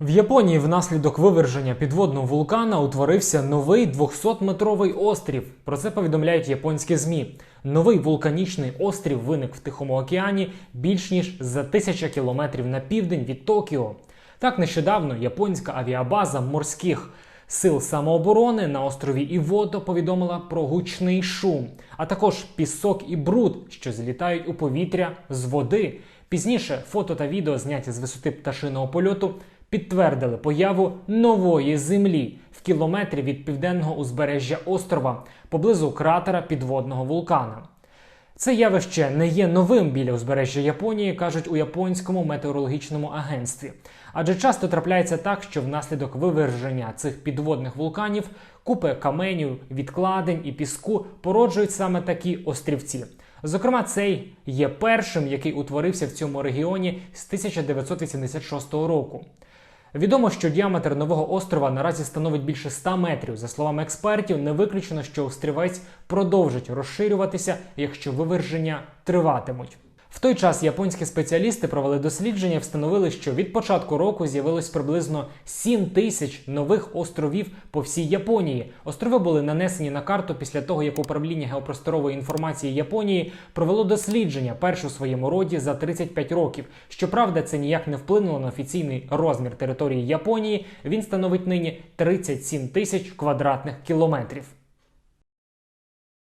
В Японії внаслідок виверження підводного вулкана утворився новий 200-метровий острів. Про це повідомляють японські змі. Новий вулканічний острів виник в Тихому океані більш ніж за тисяча кілометрів на південь від Токіо. Так нещодавно японська авіабаза морських сил самооборони на острові Івото повідомила про гучний шум, а також пісок і бруд, що злітають у повітря з води. Пізніше фото та відео, зняті з висоти пташиного польоту, підтвердили появу нової землі в кілометрі від південного узбережжя острова поблизу кратера підводного вулкана. Це явище не є новим біля узбережжя Японії, кажуть у японському метеорологічному агентстві. Адже часто трапляється так, що внаслідок виверження цих підводних вулканів купи каменів, відкладень і піску породжують саме такі острівці. Зокрема, цей є першим, який утворився в цьому регіоні з 1986 року. Відомо, що діаметр нового острова наразі становить більше 100 метрів. За словами експертів, не виключено, що острівець продовжить розширюватися, якщо виверження триватимуть. В той час японські спеціалісти провели дослідження, і встановили, що від початку року з'явилось приблизно 7 тисяч нових островів по всій Японії. Острови були нанесені на карту після того, як управління геопросторової інформації Японії провело дослідження перше у своєму роді за 35 років. Щоправда, це ніяк не вплинуло на офіційний розмір території Японії. Він становить нині 37 тисяч квадратних кілометрів.